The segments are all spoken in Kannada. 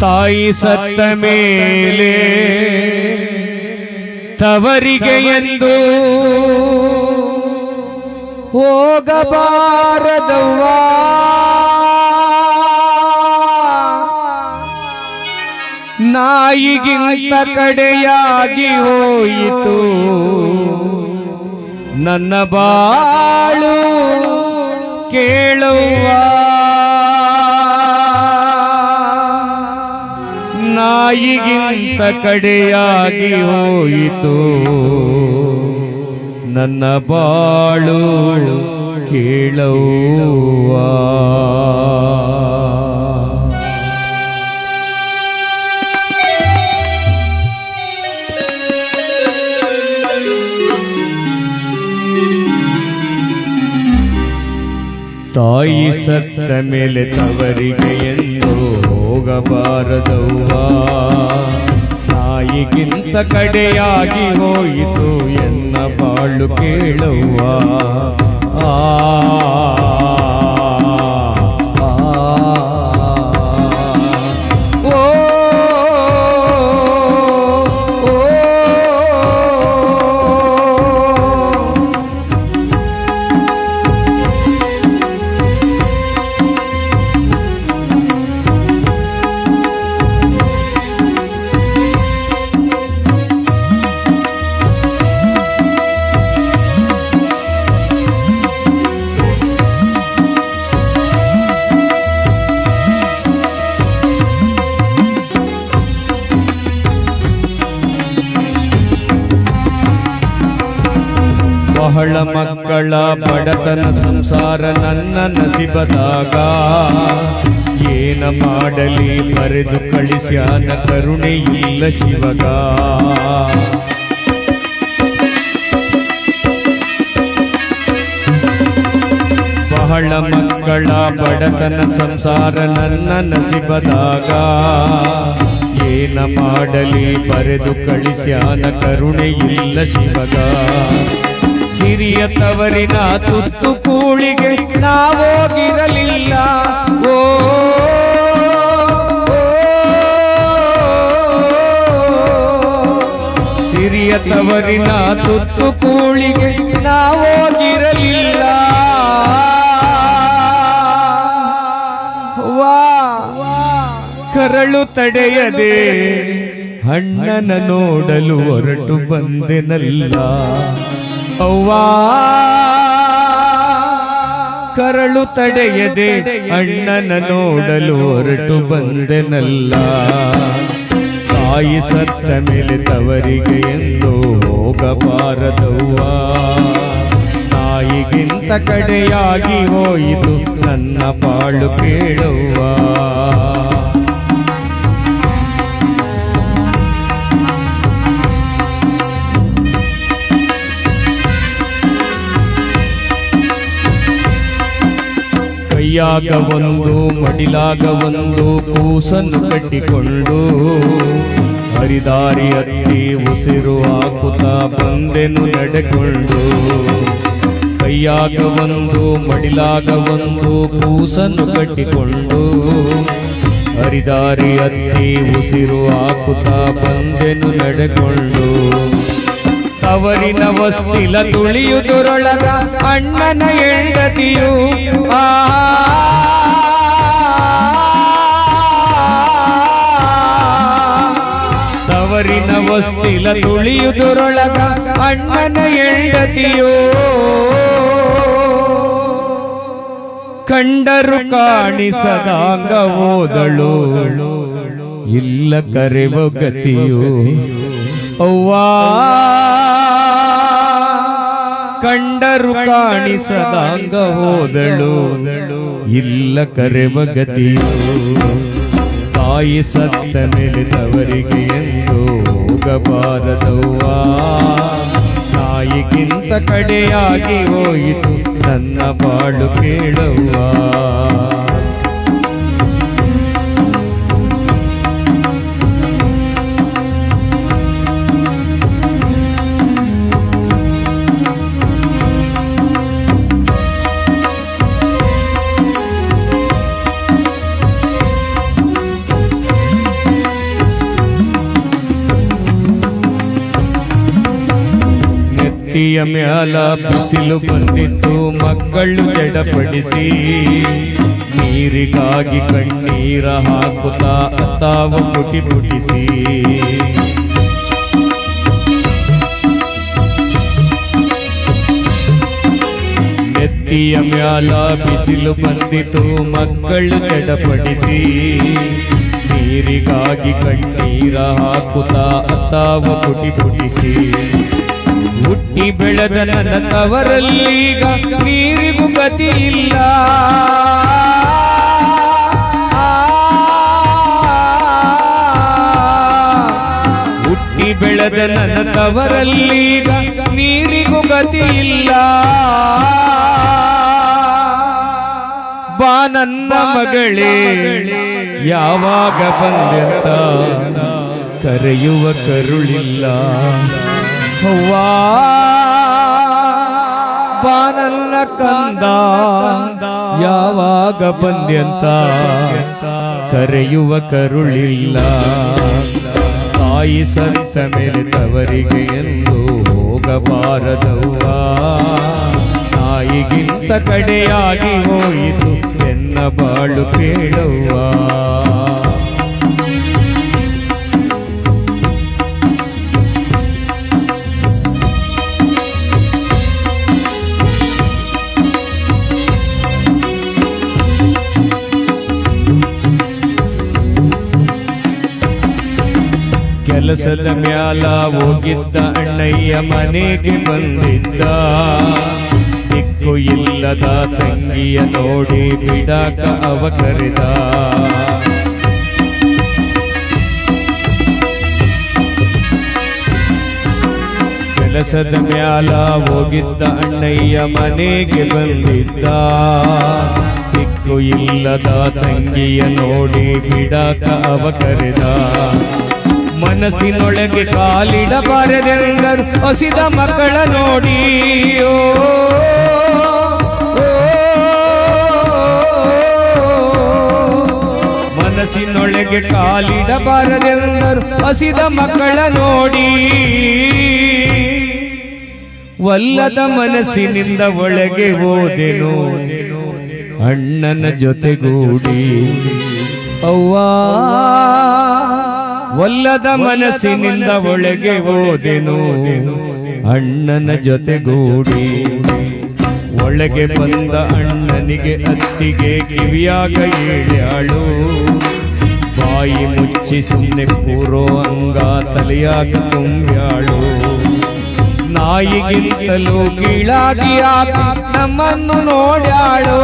ತಾಯಿ ಸತ್ತ ಮೇಲೆ ತವರಿಗೆ ಎಂದು ಹೋಗಬಾರದವ್ವ. ನಾಯಿಗಿಂತ ಕಡೆಯಾಗಿ ಹೋಯಿತು. ನನ್ನ ಬಾಳು ಕೇಳುವ. ನಾಯಿಗಿಂತ ಕಡೆಯಾಗಿ ಹೋಯಿತು. ನನ್ನ ಬಾಳು ಕೇಳುವ. ತಾಯಿ ಸತ್ತ ಮೇಲೆ ತವರಿಗೆ ಎಂದು ಹೋಗಬಾರದವ್ವ. ನಾಯಿಗಿಂತ ಕಡೆಯಾಗಿ ಹೋಯಿತು ಎನ್ನ ಬಾಳು ಕೇಳುವ ಆ, ಬಹಳ ಮಕ್ಕಳ ಬಡತನ ಸಂಸಾರ ನನ್ನ ನಸಿಬದಾಗ. ಏನ ಮಾಡಲಿ ಬರೆದು ಕಳಿಸ್ಯಾನ ಕರುಣೆ ಇಲ್ಲ ಶಿವಗ. ಬಹಳ ಮಕ್ಕಳ ಬಡತನ ಸಂಸಾರ ನನ್ನ ನಸಿಬದಾಗ. ಏನ ಮಾಡಲಿ ಬರೆದು ಕಳಿಸ್ಯಾನ ಕರುಣೆ ಇಲ್ಲ ಶಿವಗ. ಸಿರಿಯ ತವರಿನ ತುತ್ತು ಕೂಳಿಗೆ ನಾವೋಗಿರಲಿಲ್ಲ. ಓ ಸಿರಿಯ ತವರಿನ ತುತ್ತು ಕೂಳಿಗೆ ನಾವೋಗಿರಲಿಲ್ಲ. ವಾ, ಕರಳು ತಡೆಯದೆ ಹಣ್ಣನ ನೋಡಲು ಹೊರಟು ಬಂದೆನಲ್ಲ. ಅವ್ವಾ. ಕರಳು ತಡೆಯದೆ ಅಣ್ಣನ ನೋಡಲು ಹೊರಟು ಬಂದೆನಲ್ಲ. ತಾಯಿ ಸತ್ತ ಮೇಲೆ ತವರಿಗೆ ಎಂದು ಹೋಗಬಾರದವ್ವ. ತಾಯಿಗಿಂತ ಕಡೆಯಾಗಿ ಹೋಯಿತು ನನ್ನ ಪಾಳು ಕೇಳುವ ಕೈಯಾಗ ಒಂದು ಮಡಿಲಾಗ ಒಂದು ಕೂಸನ್ನು ಕಟ್ಟಿಕೊಂಡು ಹರಿದಾರಿ ಅತ್ತಿ ಉಸಿರು ಹಾಕುತ್ತ ಬಂದೆನು ನಡೆಕೊಂಡು. ಕೈಯಾಗ ಒಂದು ಮಡಿಲಾಗ ಒಂದು ಕೂಸನ್ನು ಕಟ್ಟಿಕೊಂಡು ಹರಿದಾರಿ ಅತ್ತಿ ಉಸಿರು ಹಾಕುತ್ತ ಬಂದೆನು ನಡೆಕೊಂಡು. ತವರಿನ ವಸ್ತಿಲ ತುಳಿಯುದುರೊಳಗ ಅಣ್ಣನ ಹೆಂಡತಿಯು. ಆ. ತವರಿನ ವಸ್ತಿಲ ತುಳಿಯುದುರೊಳಗ ಅಣ್ಣನ ಹೆಂಡತಿಯು. ಕಂಡರು ಕಾಣಿಸದಾಂಗ ಓದಳು. ಇಲ್ಲ ಕರೆವ ಗತಿಯೋ. ಅವ್ವಾ. ಕಂಡರು ಕಾಣಿಸದಾಂಗ ಹೋದಳು. ಇಲ್ಲ ಕರೆವ ಗತಿಯು ತಾಯಿ ಸತ್ತ ನೆಲೆದವರಿಗೆ ಎಂದು ಹೋಗಬಾರದವ್ವ. ತಾಯಿಗಿಂತ ಕಡೆಯಾಗಿ ಹೋಯಿತು ನನ್ನ ಬಾಳು ಕೇಳುವ ನೆತ್ತಿಯ ಮ್ಯಾಲ ಬಿಸಿಲು ಬಂದಿತ್ತು ಮಕ್ಕಳು ಜಡಪಡಿಸಿ ನೀರಿಗಾಗಿ ಕಣ್ಣೀರ ಹಾಕುತ್ತಾ ತಾವ ಪುಟಿ ಪುಟಿಸಿ ನೆತ್ತಿಯ ಮ್ಯಾಲ ಬಿಸಿಲು ಬಂದಿತು ಮಕ್ಕಳು ಚಡಪಡಿಸಿ ನೀರಿಗಾಗಿ ಕಣ್ಣೀರ ಹಾಕುತ್ತಾ ತಾವ ಪುಟಿ ಪುಟಿಸಿ ಹುಟ್ಟಿ ಬೆಳೆದ ನನ್ನ ತವರಲ್ಲೀಗ ನೀರಿಗೂ ಗತಿ ಇಲ್ಲ. ಹುಟ್ಟಿ ಬೆಳೆದ ನನ್ನ ತವರಲ್ಲೀಗ ನೀರಿಗೂ ಗತಿ ಇಲ್ಲ. ಬಾ ನನ್ನ ಮಗಳೇ, ಯಾವಾಗ ಬಂದೆಂತ ಕರೆಯುವ ಕರುಳಿಲ್ಲ. ಅವ್ವಾ ಬಾ ನನ್ನ ಕಂದ. ಯಾವಾಗ ಬಂದ್ಯಂತ? ಕರೆಯುವ ಕರುಳಿಲ್ಲ. ತಾಯಿ ಸರಿಸ ಮೇಲೆ ತವರಿಗೆ ಎಂದು ಹೋಗಬಾರದವ್ವ. ತಾಯಿಗಿಂತ ಕಡೆಯಾಗಿ ಹೋಯಿತು ಎನ್ನ ಬಾಳು ಕೇಳುವ ಕೆಲಸದ ಮ್ಯಾಲ ಹೋಗಿದ್ದ ಅಣ್ಣಯ್ಯ ಮನೆಗೆ ಬಂದಿದ್ದ. ದಿಕ್ಕು ಇಲ್ಲದ ತಂಗಿಯ ನೋಡಿ ಬಿಡಾಕ ಅವ ಕರೆದ. ಕೆಲಸದ ಮ್ಯಾಲ ಹೋಗಿದ್ದ ಅಣ್ಣಯ್ಯ ಮನೆಗೆ ಬಂದಿದ್ದ. ದಿಕ್ಕು ಇಲ್ಲದ ತಂಗಿಯ ನೋಡಿ ಬಿಡಾಕ ಅವ ಕರೆದ. ಮನಸ್ಸಿನೊಳಗೆ ಕಾಲಿಡಬಾರದೆಂದರು. ಹಸಿದ ಮಕ್ಕಳ ನೋಡಿ. ಮನಸ್ಸಿನೊಳಗೆ ಕಾಲಿಡಬಾರದೆಂದರು. ಹಸಿದ ಮಕ್ಕಳ ನೋಡಿ. ವಲ್ಲದ ಮನಸ್ಸಿನಿಂದ ಒಳಗೆ ಓದೆನು ಅಣ್ಣನ ಜೊತೆಗೂಡಿ. ಅವ್ವಾ. ಒಲ್ಲದ ಮನಸ್ಸಿನಿಂದ ಒಳಗೆ ಓದೆನು. ಅಣ್ಣನ ಜೊತೆಗೂಡಿ. ಒಳಗೆ ಬಂದ ಅಣ್ಣನಿಗೆ ಅತ್ತಿಗೆ ಕಿವಿಯಾಗ ಏಳ್ಯಾಳು ಬಾಯಿ ಮುಚ್ಚಿ ಸುಮ್ಮನೆ ಕೂರೋ ಅಂಗ ತಲೆಯಾಗ ತುಂಬ್ಯಾಳು. ನಾಯಿಗಿಂತಲೂ ಕೀಳಾಗಿ ಆಕ ನಮ್ಮನ್ನು ನೋಡ್ಯಾಳು.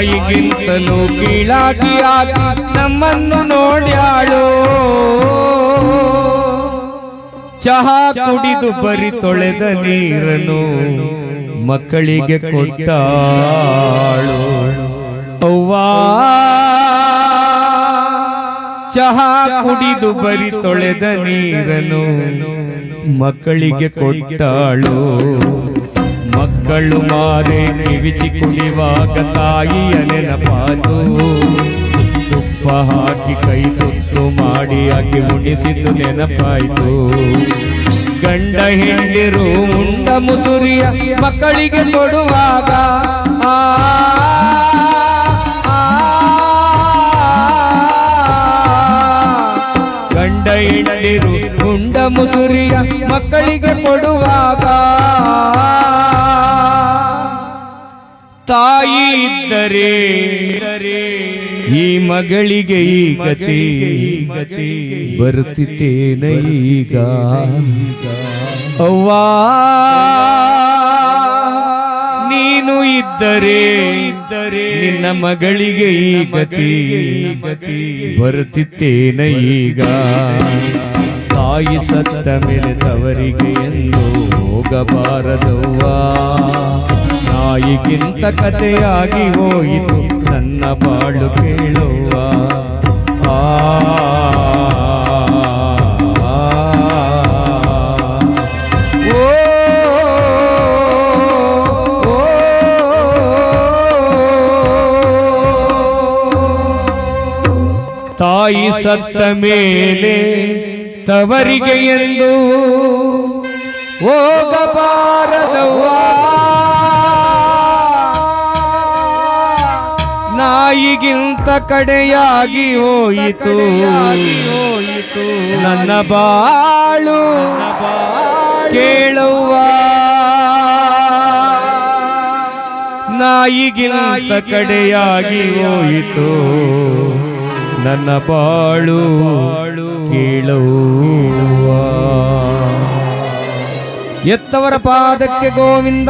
ನಾಯಿಗಿಂತಲೂ ಕೀಳಾಗಿ ನಮ್ಮನ್ನು ನೋಡ್ಯಾಳು. ಚಹಾ ಕುಡಿದು ಬರಿ ತೊಳೆದ ನೀರನು ಮಕ್ಕಳಿಗೆ ಕೊಟ್ಟಾಳು. ಅವ್ವಾ, ಚಹಾ ಕುಡಿದು ಬರಿ ತೊಳೆದ ನೀರನು ಮಕ್ಕಳಿಗೆ ಕೊಟ್ಟಾಳು. ಮಕ್ಕಳು ಮಾರೆ ಕಿವಿಚಿ ಕುಡಿವಾಗ ತಾಯಿಯ ನೆನಪಾತು ತುಪ್ಪ ಹಾಕಿ ಕೈ ತುತ್ತು ಮಾಡಿ ಹಾಕಿ ಉಣಿಸಿದ್ದು ನೆನಪಾಯಿತು ಗಂಡ ಹೆಂಡಿರು ಉಂಡ ಮುಸುರಿಯ ಮಕ್ಕಳಿಗೆ ಕೊಡುವಾಗ ಗಂಡ ಹೆಂಡಿರು ಉಂಡ ಮುಸುರಿಯ ಮಕ್ಕಳಿಗೆ ಕೊಡುವಾಗ ತಾಯಿ ಇದ್ದರೆ ಈ ಮಗಳಿಗೆ ಈ ಗತಿ ಗತಿ ಬರುತ್ತಿದ್ದೇನ ಈಗ. ಅವ್ವಾ ನೀನು ಇದ್ದರೆ ಇದ್ದರೆ ನಿನ್ನ ಮಗಳಿಗೆ ಈ ಗತಿ ಗತಿ ಬರುತ್ತಿದ್ದೇನ ಈಗ. ತಾಯಿ ಸತ್ತ ಮೇಲೆ ತವರಿಗೆ ಎಂದು ಹೋಗಬಾರದವ್ವಾ. ನಾಯಿಗಿಂತ ಕಥೆಯಾಗಿ ಹೋಯಿತು. ನನ್ನ ಬಾಳು ಕೇಳುವ. ತಾಯಿ ಸತ್ತ ಮೇಲೆ ತವರಿಗೆ ಎಂದು ಹೋಗಬಾರದವ್ವ. ನಾಯಿಗಿಂತ ಕಡೆಯಾಗಿ ಹೋಯಿತು. ನನ್ನ ಬಾಳು ಕೇಳುವ ನಾಯಿಗಿಂತ ಕಡೆಯಾಗಿ ಹೋಯಿತು. ನನ್ನ ಬಾಳು ಕೇಳುವ. ಎತ್ತವರ ಪಾದಕ್ಕೆ ಗೋವಿಂದ.